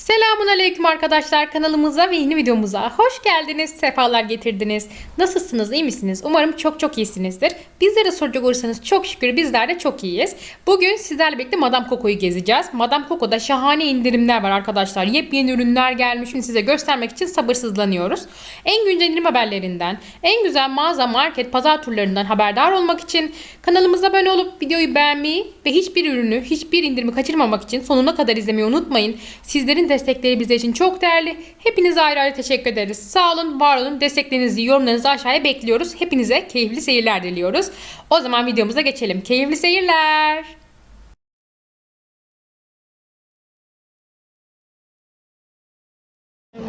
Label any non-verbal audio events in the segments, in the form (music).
Selamun Aleyküm arkadaşlar kanalımıza ve yeni videomuza hoş geldiniz, sefalar getirdiniz. Nasılsınız, iyi misiniz? Umarım çok çok iyisinizdir. Bizlere soracak olursanız çok şükür bizler de çok iyiyiz. Bugün sizlerle birlikte Madame Coco'yu gezeceğiz. Madame Coco'da şahane indirimler var arkadaşlar. Yepyeni ürünler gelmiş. Şimdi size göstermek için sabırsızlanıyoruz. En güncel indirim haberlerinden, en güzel mağaza, market, pazar turlarından haberdar olmak için kanalımıza abone olup videoyu beğenmeyi ve hiçbir ürünü, hiçbir indirimi kaçırmamak için sonuna kadar izlemeyi unutmayın. Sizlerin destekleri bizler için çok değerli. Hepinize ayrı ayrı teşekkür ederiz. Sağ olun, var olun. Desteklerinizi, yorumlarınızı aşağıya bekliyoruz. Hepinize keyifli seyirler diliyoruz. O zaman videomuza geçelim. Keyifli seyirler.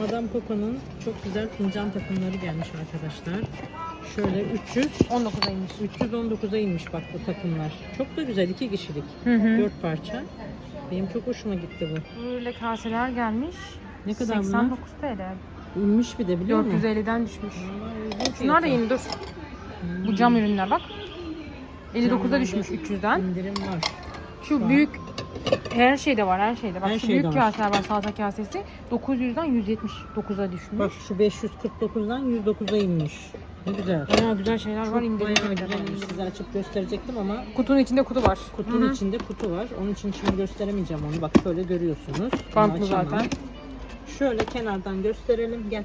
Madame Coco'nun çok güzel fincan takımları gelmiş arkadaşlar. Şöyle 300 19'a inmiş. 319'a inmiş bak bu takımlar. Çok da güzel iki kişilik. Hı hı. 4 parça. Benim çok hoşuma gitti bu. Böyle kaseler gelmiş. Ne kadar 89 TL. İnmiş bir de biliyor musun? 450'den düşmüş. Vallahi Şunlar da yeni dur. Hmm. Bu cam ürünler bak. 59'a Camlarda düşmüş 300'den. İndirim var. Şu Şu an- büyük her şeyde var her şeyde. Bak Her şu şeyde büyük var. kaseler var salata kasesi. 900'den 179'a düşmüş. Bak şu 549'dan 109'a inmiş. Ne güzel. Bayağı güzel şeyler Çok var bayağı indirimde. güzel. Size açıp gösterecektim ama Kutunun içinde kutu var. kutunun Hı hı. içinde kutu var. Onun için şimdi gösteremeyeceğim onu. Bak şöyle görüyorsunuz. Bunu Bantlı açamam. zaten. Şöyle kenardan gösterelim. Gel.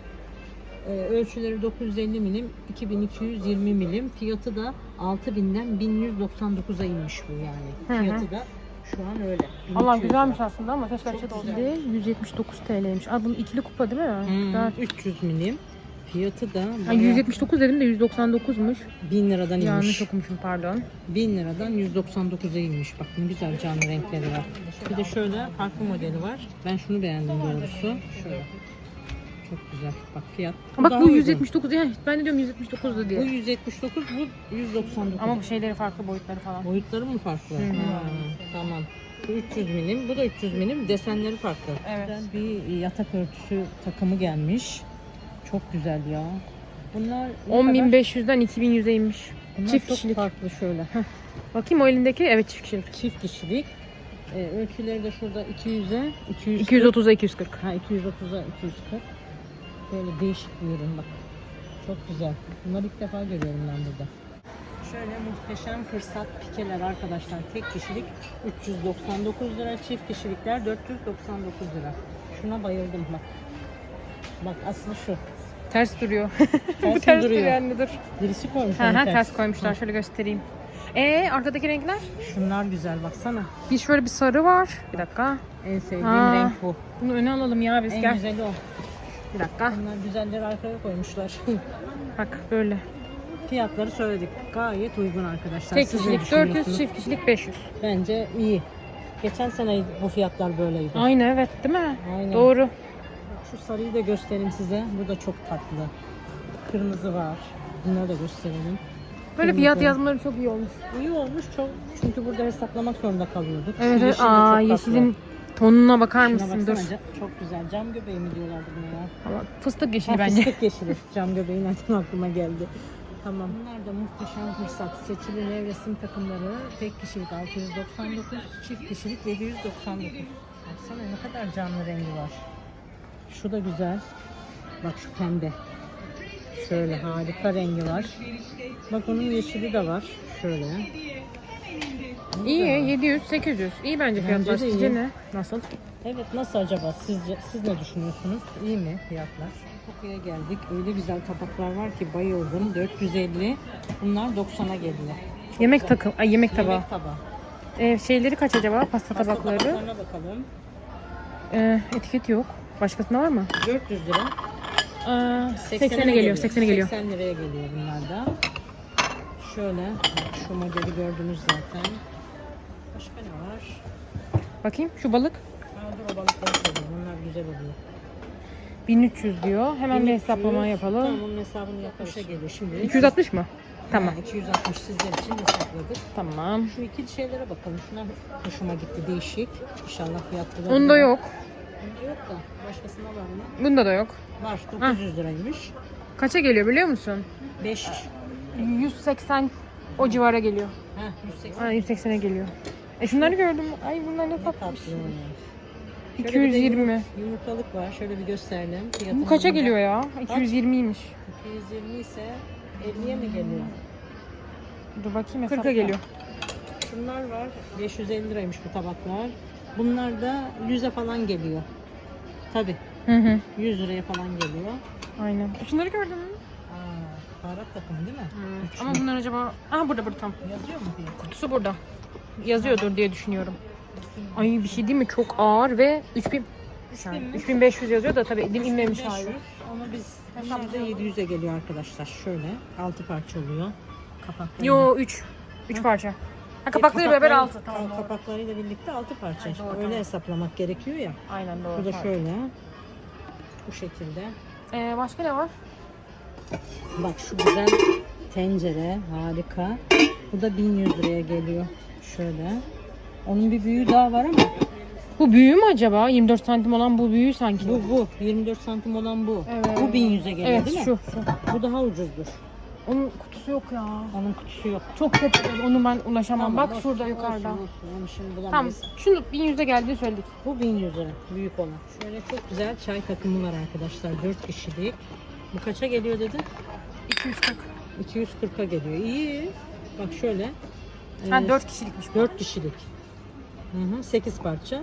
Ee, ölçüleri 950 milim, 2220 milim. Fiyatı da 6000'den 1199'a inmiş bu yani. Hı hı. Fiyatı da şu an öyle. Allah 1200 güzelmiş lira. aslında ama keşke Çok güzel. 179 TL'ymiş. Aa bunun ikili kupa değil mi? Hmm, Güzel. 300 milim. Fiyatı da Ha, bayağı 179 dedim de 199'muş. 1000 liradan inmiş. Yanlış okumuşum pardon. 1000 liradan 199'a inmiş. Bak ne güzel canlı renkleri var. Bir de şöyle farklı modeli var. Ben şunu beğendim doğrusu. Şöyle. Çok güzel. Bak fiyat. Bak daha bu uygun. 179 yani ben de diyorum 179 da Bu diye. 179, bu 199. Ama bu şeyleri farklı boyutları falan. Boyutları mı farklı? Hı hı. Ha, tamam. Bu 300 milim, bu da 300 milim. Desenleri farklı. Evet. Güzel bir yatak örtüsü takımı gelmiş. Çok güzel ya. Bunlar ne kadar? 10.500'den 2100'e inmiş. Bunlar çift çok kişilik. farklı şöyle. Heh, Bakayım o elindeki evet çift kişilik. Çift kişilik. Ee, ölçüleri de şurada 200'e 240. 230'a 240. Ha 230'a 240. Böyle değişik bir ürün bak. Çok güzel. Bunları ilk defa görüyorum ben burada. Şöyle muhteşem fırsat pikeler arkadaşlar. Tek kişilik 399 lira, çift kişilikler 499 lira. Şuna bayıldım bak. Bak aslı şu. Ters duruyor. (laughs) Ters bu ters duruyor. duruyor anne dur. Birisi koymuş Ha ha ters koymuşlar. Şöyle göstereyim. Ee arkadaki renkler? Şunlar güzel baksana. Bir şöyle bir sarı var. Bir dakika. En sevdiğim Ha. renk bu. Bunu öne alalım ya biz En gel. güzeli o. Bir dakika. Bunlar güzelleri arkaya koymuşlar. (laughs) Bak böyle. Fiyatları söyledik. Gayet uygun arkadaşlar. Tek kişilik 400, düşünüyorsunuz? çift kişilik 500. Bence iyi. Geçen sene bu fiyatlar böyleydi. Aynı evet değil mi? Aynen. Doğru. Şu sarıyı da göstereyim size. Bu da çok tatlı. Kırmızı var. Bunları da gösterelim. Böyle Kırmızı. fiyat yazmaları çok iyi olmuş. İyi olmuş çok. Çünkü burada hesaplamak zorunda kalıyorduk. Evet yeşil Aa yeşilin tonuna bakar. Şuna mısın? Dur. ca- Çok güzel. Cam göbeği mi diyorlar buna ya? Ama fıstık yeşili Ha, bence. Fıstık yeşili. (laughs) Cam göbeği nereden aklıma geldi. Tamam. Bunlar da muhteşem fırsat. Seçili nevresim takımları. Tek kişilik 699, çift kişilik 799. Baksana ne kadar canlı rengi var. Şu da güzel. Bak şu pembe. Şöyle harika rengi var. Bak onun yeşili de var. Şöyle. İyi da var. 700 800. İyi bence fiyatlar. de Sizce ne? Nasıl? Evet nasıl acaba sizce siz ne düşünüyorsunuz? İyi mi fiyatlar? Kokuya geldik. Öyle güzel tabaklar var ki bayıldım. 450. Bunlar 90'a geliyor. Yemek takım, ay yemek tabağı. Yemek tabağı. Ee, şeyleri kaç acaba? Pasta Pasta tabakları. tabaklarına bakalım. Ee, etiket yok. Başkasında var mı? 400 lira. Aa, 80'e geliyor. 80'e geliyor. 80 liraya geliyor bunlar da. Şöyle şu modeli gördünüz zaten. Başka ne var? Bakayım şu balık. Ha, dur o balıkları söyleyeyim. Bunlar güzel oluyor. 1300 diyor. Hemen bir 1300. hesaplama yapalım. Tamam onun hesabını yapmışa geliyor şimdi. 260 mı? Tamam. Ha, 260 sizler için hesapladık. Tamam. Şu ikili şeylere bakalım. Şuna hoşuma gitti. Değişik. İnşallah fiyatları. Onda yok. Bunda yok da. Başkasında var mı? Bunda da yok. Var. 900 liraymış. Kaça geliyor biliyor musun? 5. 180 o civara geliyor. Ha 180. Ha 180'e geliyor. E şunları gördüm. Ay bunlar ne tatlı. tatlı. Şöyle bir de 220. yumurt- Yumurtalık var. Şöyle bir gösterelim. Fiyatını Bu kaça geliyor ya? 220'ymiş. 220 ise 50'ye mi geliyor? Dur bakayım 40'a geliyor. Şunlar var. 550 liraymış bu tabaklar. Bunlar da 100'e falan geliyor. Tabi Hı hı. 100 liraya falan geliyor. Aynen. Şunları gördün mü? Aa, baharat takımı değil mi? Üç Ama bunlar acaba... Aha burada burada tam. yazıyor mu fiyat? Kutusu burada. Yazıyordur diye düşünüyorum. Ay bir şey değil mi? Çok ağır ve 3000 3000 mi? 3500 yazıyor da tabii elim inmemiş 500. hali. Onu biz şimdi 700'e geliyor arkadaşlar. Şöyle 6 parça oluyor. Kapakları. Yo 3. 3 parça. Ha kapakları beraber 6 tamam. doğru. Kapaklarıyla birlikte 6 parça. Ay, doğru, Öyle tamam. hesaplamak gerekiyor ya. Aynen doğru. Bu da şöyle. Bu şekilde. Ee, başka ne var? Bak şu güzel tencere harika. Bu da 1100 liraya geliyor. Şöyle. Onun bir büyüğü daha var ama Bu büyüğü mü acaba? 24 santim olan bu büyüğü sanki. bu bu 24 santim olan bu. Evet. Bu 1100'e geliyor Evet değil mi? şu şu. Bu daha ucuzdur. Onun kutusu yok ya. Onun kutusu yok. Çok tepede onu ben ulaşamam. Tamam, Bak olsun, şurada olsun, yukarıda. Olsun, Onu şimdi Tamam. bulamayız. Şunu 1100'e geldiğini söyledik. Bu 1100 lira büyük olan. Şöyle çok güzel çay takımı var arkadaşlar. 4 kişilik. Bu kaça geliyor dedi? 240. 240'a geliyor. İyi. Bak şöyle. Ha Ee, 4 kişilikmiş bu. 4 kişilik. Hı hı, 8 parça.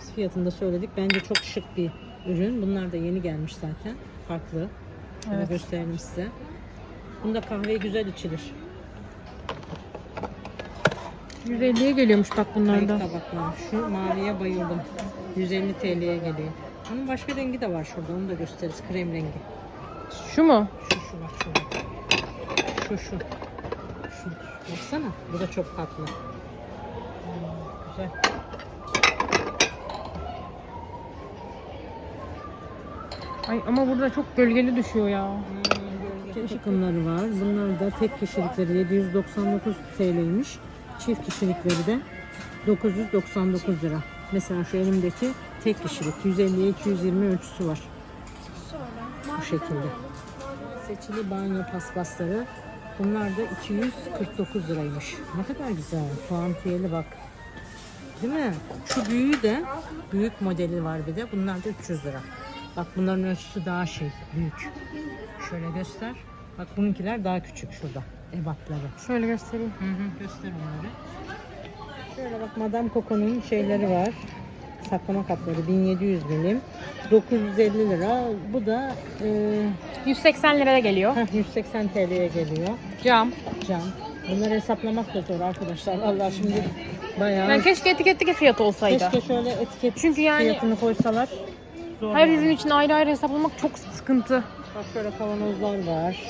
Biz fiyatını da söyledik. Bence çok şık bir ürün. Bunlar da yeni gelmiş zaten. Farklı. Şöyle Evet. gösterelim size. Bunda kahve güzel içilir. 150'ye geliyormuş bak bunlar Kayık da. tabaklar. Şu maviye bayıldım. 150 TL'ye geliyor. Onun başka rengi de var şurada. Onu da gösteririz. Krem rengi. Şu mu? Şu şu bak şurada. Şu şu. Şu. Baksana. Bu da çok tatlı. Hmm, güzel. Ay ama burada çok gölgeli düşüyor ya. Gölge takımları var. Bunlar da tek kişilikleri 799 TL'ymiş. Çift kişilikleri de 999 lira. Mesela şu elimdeki tek kişilik 150'ye 220 ölçüsü var. Bu şekilde. Seçili banyo paspasları. Bunlar da 249 liraymış. Ne kadar güzel. Puantiyeli bak. Değil mi? Şu büyüğü de büyük modeli var bir de. Bunlar da 300 lira. Bak bunların ölçüsü daha şey büyük. Şöyle göster. Bak bununkiler daha küçük şurada. Ebatları. Şöyle göstereyim. Hı hı, göster onları. Şöyle bak Madame Coco'nun şeyleri var. Saklama kapları 1700 milim. 950 lira. Bu da e, 180 liraya geliyor. heh, 180 TL'ye geliyor. Cam. Cam. Bunları hesaplamak da zor arkadaşlar. Allah şimdi bayağı Yani keşke etiketli fiyatı olsaydı. keşke şöyle etiket Çünkü yani fiyatını koysalar. Zor her yani. ürün için ayrı ayrı hesaplamak çok sıkıntı. Bak şöyle kavanozlar var.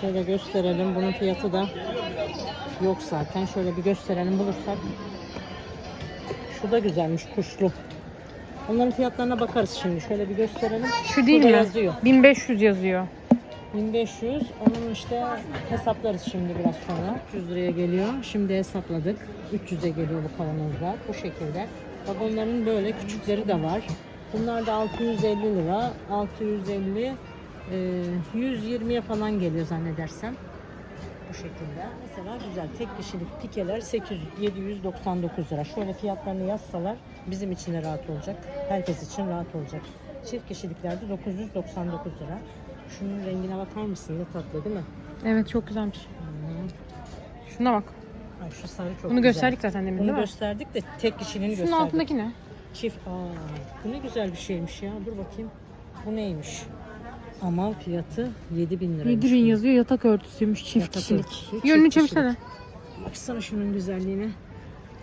Şöyle gösterelim. Bunun fiyatı da yok zaten. Şöyle bir gösterelim bulursak. Şu da güzelmiş kuşlu. Onların fiyatlarına bakarız şimdi. Şöyle bir gösterelim. Şu değil Burada mi? yazıyor. 1500 yazıyor. 1500. Onun işte hesaplarız şimdi biraz sonra. 300 liraya geliyor. Şimdi hesapladık. 300'e geliyor bu kavanozlar. Bu şekilde. Bak onların böyle küçükleri de var. Bunlar da 650 lira. 650 e, 120'ye falan geliyor zannedersem. Bu şekilde. Mesela güzel tek kişilik pikeler 800 799 lira. Şöyle fiyatlarını yazsalar bizim için de rahat olacak. Herkes için rahat olacak. Çift kişiliklerde 999 lira. Şunun rengine bakar mısın? Ne tatlı değil mi? Evet çok güzelmiş. Şuna bak. Ay, şu sarı çok Bunu güzel. gösterdik zaten demin Bunu değil mi? gösterdik de tek kişiliğini Şunun gösterdik. altındaki ne? Çift. Aa, bu ne güzel bir şeymiş ya. Dur bakayım. Bu neymiş? Ama fiyatı 7000 liraymış. 7000 bunun. yazıyor yatak örtüsüymüş çift Yatak kişilik. örtüsü, çift Yönünü çevirsene. Baksana şunun güzelliğine.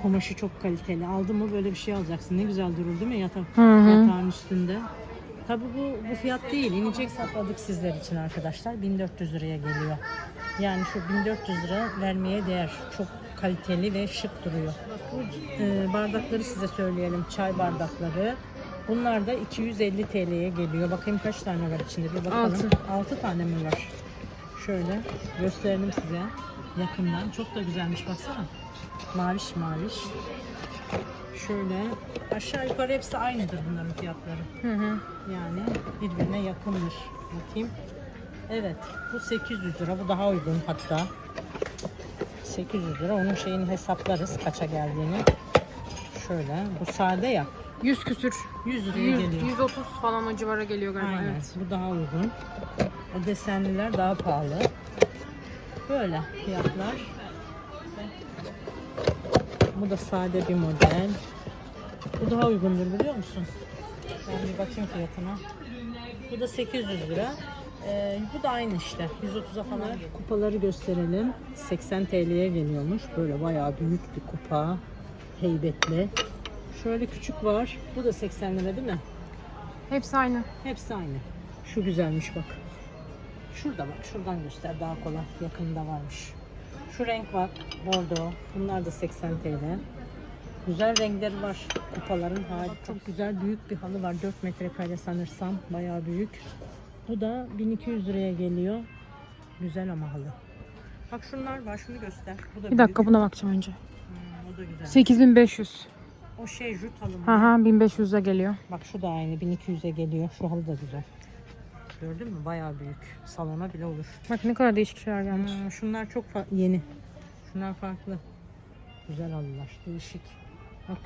Kumaşı çok kaliteli. Aldın mı böyle bir şey alacaksın. Ne güzel durur değil mi yatak, Hı hı. yatağın üstünde. Tabi bu, bu fiyat değil. İnecek sakladık sizler için arkadaşlar. 1400 liraya geliyor. Yani şu 1400 lira vermeye değer. Çok kaliteli ve şık duruyor. Bak bu e, bardakları size söyleyelim. Çay bardakları. Bunlar da 250 TL'ye geliyor. Bakayım kaç tane var içinde bir bakalım. Altı. 6 tane mi var? Şöyle gösterelim size yakından. Çok da güzelmiş baksana. Maviş maviş. Şöyle aşağı yukarı hepsi aynıdır bunların fiyatları. Hı hı. Yani birbirine yakındır. Bakayım. Evet bu 800 lira. Bu daha uygun hatta. 800 lira. Onun şeyini hesaplarız kaça geldiğini. Şöyle bu sade ya. 100 küsür. 100 liraya 100, geliyor. 130 falan o civara geliyor galiba. Aynen. Evet. Bu daha uygun. O desenliler daha pahalı. Böyle fiyatlar. Bu da sade bir model. Bu daha uygundur biliyor musun? Ben bir bakayım fiyatına. Bu da 800 lira. Ee, bu da aynı işte. 130'a falan. Kupaları gösterelim. 80 TL'ye geliyormuş. Böyle bayağı büyük bir kupa. Heybetli. Şöyle küçük var. Bu da 80 lira değil mi? Hepsi aynı. Hepsi aynı. Şu güzelmiş bak. Şurada bak. Şuradan göster daha kolay. Yakında varmış. Şu renk var. Bordo. Bunlar da 80 TL. Güzel renkleri var. Kupaların harika. Çok güzel büyük bir halı var. 4 metrekare sanırsam. Bayağı büyük. Bu da 1200 liraya geliyor. Güzel ama halı. Bak şunlar var. Şunu göster. Bu da Bir dakika büyük. buna bakacağım önce. Hmm, o da güzel. 8500. O şey jut halı mı? Haha 1500'e geliyor. Bak şu da aynı 1200'e geliyor. Şu halı da güzel. Gördün mü? Bayağı büyük. Salona bile olur. Bak ne kadar değişik şeyler gelmiş. Hmm, şunlar çok yeni. Şunlar farklı. Güzel halılar. Değişik. Bak.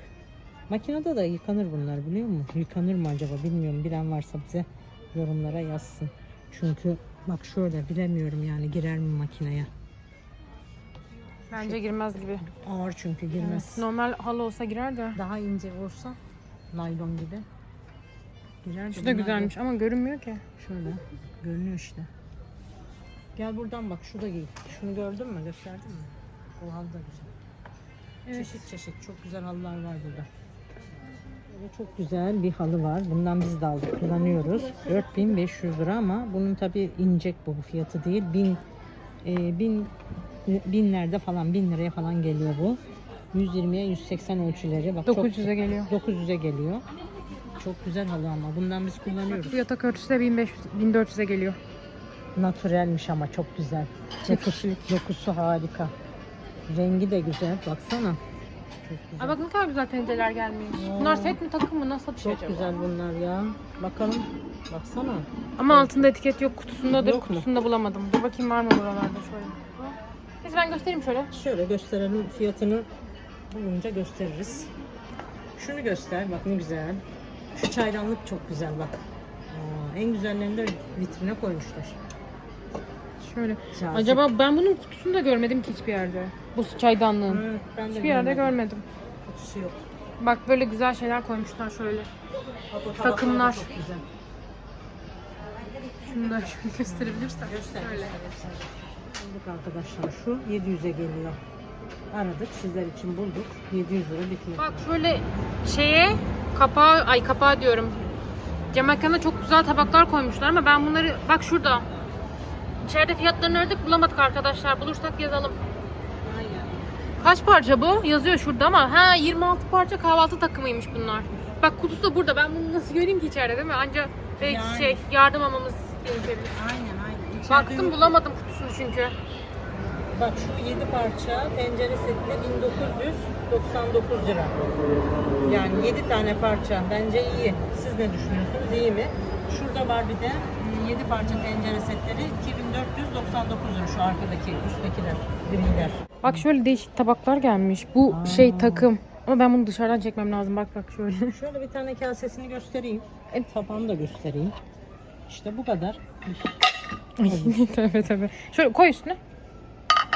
Makinede de yıkanır bunlar biliyor musun? Yıkanır mı acaba bilmiyorum. Bilen varsa bize yorumlara yazsın. Çünkü bak şöyle bilemiyorum yani girer mi makineye. Bence girmez gibi. Ağır çünkü girmez. Normal halı olsa girer de. Daha ince olsa naylon gibi. Girer de Şu da güzelmiş ama görünmüyor ki. Şöyle görünüyor işte. Gel buradan bak şu da giy. Şunu gördün mü? Gösterdin mi? O halı da güzel. Evet. Çeşit çeşit çok güzel halılar var burada. Çok güzel bir halı var. Bundan biz de aldık. Kullanıyoruz. 4500 lira ama bunun tabi inecek bu fiyatı değil. 1000 e, bin binlerde falan 1000 liraya falan geliyor bu. 120'ye 180 ölçüleri. Bak çok- 900'e geliyor. 900'e geliyor. Çok güzel halı ama bundan biz kullanıyoruz. Bu yatak örtüsü de 1500, 1400'e geliyor. Naturelmiş ama çok güzel. Dokusu, dokusu harika. Rengi de güzel. Baksana. Çok güzel. Aa, bak ne kadar güzel tencereler gelmiş. Bunlar set mi takım mı nasıl bir şey Çok acaba? güzel bunlar ya. Bakalım. Baksana. Ama altında etiket yok. Kutusundadır. Yok mu? Kutusunda bulamadım. Dur bakayım var mı buralarda şöyle. Neyse ben göstereyim şöyle. Şöyle gösterelim fiyatını bulunca gösteririz. Şunu göster. Bak ne güzel. Şu çaydanlık çok güzel bak. Aa, en güzellerini de vitrine koymuşlar. Şöyle. Cazip. Acaba ben bunun kutusunu da görmedim ki hiçbir yerde. Bu çaydanlığın. Hı, ben de Hiçbir yerde görmedim. görmedim. Kutusu yok. Bak böyle güzel şeyler koymuşlar şöyle. Bak, Takımlar. Çok güzel. Şunu da şöyle (laughs) gösterebilirsem. Göster, Şöyle. Bulduk arkadaşlar şu 700'e geliyor. Aradık sizler için bulduk. 700 lira bir fiyat. Bak şöyle şeye kapağı ay kapağı diyorum. Cam mekana çok güzel tabaklar koymuşlar ama ben bunları bak şurada. İçeride fiyatlarını aradık bulamadık arkadaşlar. Bulursak yazalım. Kaç parça bu? Yazıyor şurada ama ha 26 parça kahvaltı takımıymış bunlar. Bak kutusu da burada. Ben bunu nasıl göreyim ki içeride değil mi? Anca belki Yani. şey yardım almamız gerekebilir. Aynen aynen. İçeride Baktım yok. bulamadım kutusunu çünkü. Bak şu 7 parça tencere seti 1999 lira. Yani 7 tane parça bence iyi. Siz ne düşünüyorsunuz? İyi mi? Şurada var bir de 7 parça tencere setleri 2499 lira şu arkadaki üsttekiler, griler. Bak şöyle değişik tabaklar gelmiş. Bu Aa. şey takım. Ama ben bunu dışarıdan çekmem lazım. Bak bak şöyle. (laughs) Şöyle bir tane kasesini göstereyim. Tabağını da göstereyim. İşte bu kadar. (laughs) tövbe tövbe. Şöyle koy üstüne.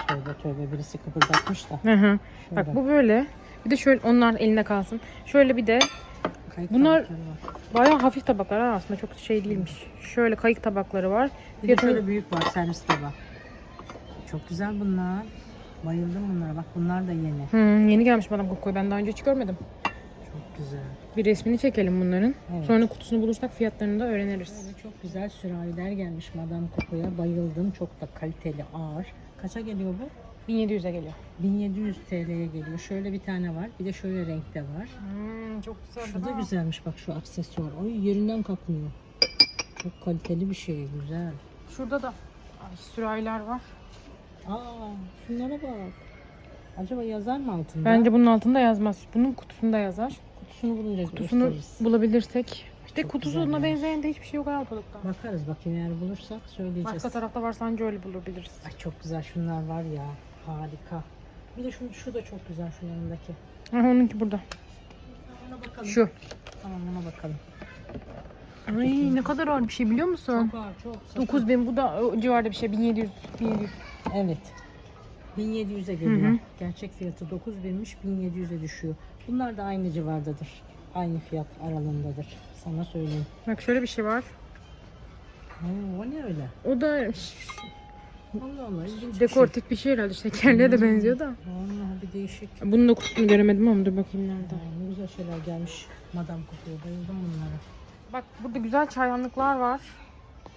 Tövbe tövbe birisi kıpırdatmış da. Hı hı. Şöyle. Bak bu böyle. Bir de şöyle onlar elinde kalsın. Şöyle bir de Kayık bunlar- bayağı hafif tabaklar ha aslında çok şey değilmiş. Şöyle kayık tabakları var. Bir de Fiyatı- şöyle büyük var servis tabağı. Çok güzel bunlar. Bayıldım bunlara. Bak bunlar da yeni. Hı, yeni gelmiş Madame Coco'yu. Ben daha önce hiç görmedim. Çok güzel. Bir resmini çekelim bunların. Evet. Sonra kutusunu bulursak fiyatlarını da öğreniriz. Böyle çok güzel sürahiler gelmiş Madame Coco'ya. Bayıldım. Çok da kaliteli, ağır. Kaça geliyor bu? 1700'e geliyor. 1700 TL'ye geliyor. Şöyle bir tane var. Bir de şöyle renkte var. Hmm, çok güzel. Şu da güzelmiş bak şu aksesuar. Oy yerinden kalkmıyor. Çok kaliteli bir şey. Güzel. Şurada da ay, sürahiler var. Aa şunlara bak. Acaba yazar mı altında? Bence bunun altında yazmaz. Bunun kutusunda yazar. Kutusunu bulunca Kutusunu gösteririz. bulabilirsek. İşte Çok kutusuna güzel benzeyen de hiçbir şey yok ortalıkta. Bakarız bakayım eğer bulursak söyleyeceğiz. Başka tarafta varsa anca öyle bulabiliriz. Ay çok güzel şunlar var ya. Harika. Bir de şu, şu da çok güzel şu yanındaki. Ha, onunki burada. Ona bakalım. Şu. Tamam ona bakalım. Ay ne kadar ağır bir şey biliyor musun? Çok ağır çok. sakın. 9000 bu da o civarda bir şey 1700 1700. Evet. 1700'e geliyor. Hı hı. Gerçek fiyatı 9000'miş 1700'e düşüyor. Bunlar da aynı civardadır. Aynı fiyat aralığındadır. Sana söyleyeyim. Bak şöyle bir şey var. Oo, o ne öyle? O da Allah Allah. ilginç bir şey. dekoratif bir şey herhalde. Şekerliğe de benziyor da. Allah bir değişik. Bunun da kutusunu göremedim ama dur bakayım nerede. Ay, ne güzel şeyler gelmiş. Madam kokuyor. Bayıldım bunlara. Bak burada güzel çaydanlıklar var.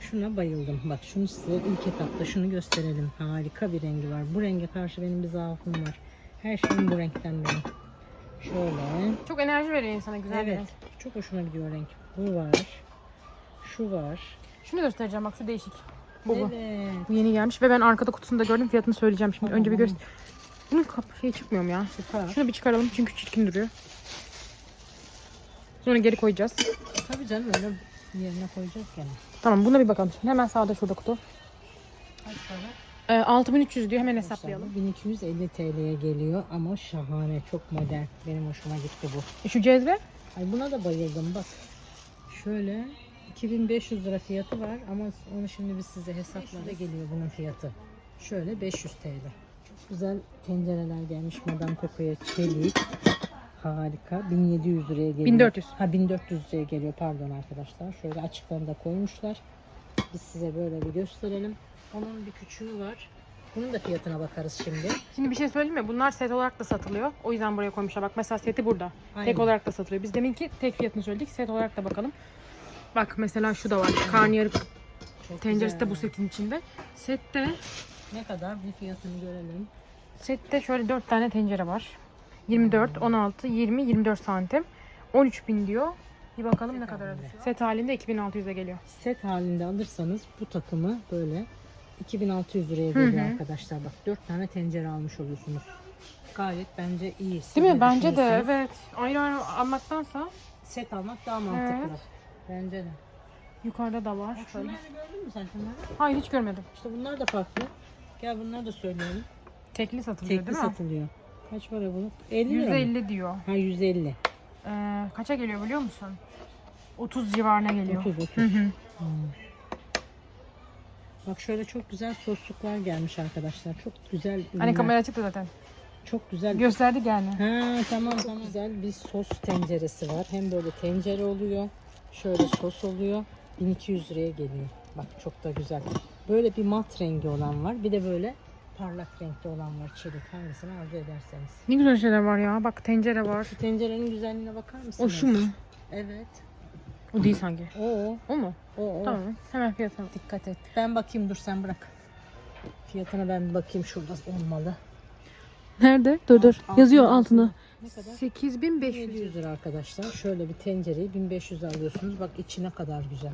Şuna bayıldım. Bak şunu size ilk etapta şunu gösterelim. Harika bir rengi var. Bu renge karşı benim bir zaafım var. Her şeyim bu renkten benim. Şöyle. Çok enerji veriyor insana güzel bir Evet. renk. Çok hoşuma gidiyor renk. Bu var. Şu var. Şunu göstereceğim bak şu değişik. Bu bu. Evet. Bu yeni gelmiş ve ben arkada kutusunu da gördüm. Fiyatını söyleyeceğim şimdi. Önce bir tamam. göster. Bunun kapı şey çıkmıyor mu ya? Süper. Şunu bir çıkaralım çünkü çirkin duruyor. Sonra geri koyacağız. Tabii canım öyle yerine koyacağız gene. Tamam buna bir bakalım. Şimdi hemen sağda şurada kutu. Kaç para? Ee, 6300 diyor. Hemen hesaplayalım. 1250 TL'ye geliyor ama şahane, çok modern. Benim hoşuma gitti bu. E, şu cezve? Ay buna da bayıldım bak. Şöyle 2500 lira fiyatı var ama onu şimdi biz size hesaplara geliyor bunun fiyatı. Şöyle 500 TL. Çok güzel tencereler gelmiş Madame Coco'ya çelik. Harika. 1700 liraya geliyor. 1400. Ha 1400 liraya geliyor pardon arkadaşlar. Şöyle açıklarını da koymuşlar. Biz size böyle bir gösterelim. Onun bir küçüğü var. Bunun da fiyatına bakarız şimdi. Şimdi bir şey söyleyeyim mi? Bunlar set olarak da satılıyor. O yüzden buraya koymuşlar. Bak mesela seti burada. Aynen. Tek olarak da satılıyor. Biz deminki tek fiyatını söyledik. Set olarak da bakalım. Bak mesela şu da var. Karnıyarık Çok tenceresi de güzel. bu setin içinde. Sette Ne kadar bir fiyatını görelim. sette şöyle 4 tane tencere var. 24, 16, 20, 24 santim. 13 bin diyor. Bir bakalım ne kadar halinde. Set halinde 2600'e geliyor. Set halinde alırsanız bu takımı böyle 2600 liraya geliyor hı. arkadaşlar. Bak 4 tane tencere almış oluyorsunuz. Gayet bence iyi. Değil mi? Bence de evet. Ayrı ayrı almaktansa Set almak daha mantıklı. Evet. Bence de. yukarıda da var. Şöyle. Şunları gördün mü sen şunları? Hayır hiç görmedim. İşte bunlar da farklı. Gel bunları da söyleyelim. Tekli satılıyor Tekli değil mi? satılıyor. Kaç para bu? 50 lira mı? 150 diyor. Ha 150. Ee, kaça geliyor biliyor musun? 30 civarına geliyor. 30 30. Hı hı. Hmm. Bak şöyle çok güzel sosluklar gelmiş arkadaşlar. Çok güzel ürünler. Hani kamera çıktı zaten. Çok güzel Gösterdik yani. Ha tamam tamam. Güzel bir sos tenceresi var. Hem böyle tencere oluyor. Şöyle sos oluyor. 1200 liraya geliyor. Bak çok da güzel. Böyle bir mat rengi olan var. Bir de böyle parlak renkte olan var. Çelik hangisini arzu ederseniz. Ne güzel şeyler var ya. Bak tencere var. Şu tencerenin güzelliğine bakar mısınız? O şu mu? Evet. O değil sanki. O o. O mu? O o. Tamam. Hemen fiyatına. Dikkat et. Ben bakayım dur sen bırak. Fiyatına ben bir bakayım şurada olmalı. Nerede? Dur dur. Altına Yazıyor yazıyor. altına. Ne kadar? 8500. 700 lira arkadaşlar. Şöyle bir tencereyi 1500 alıyorsunuz. Bak içi ne kadar güzel.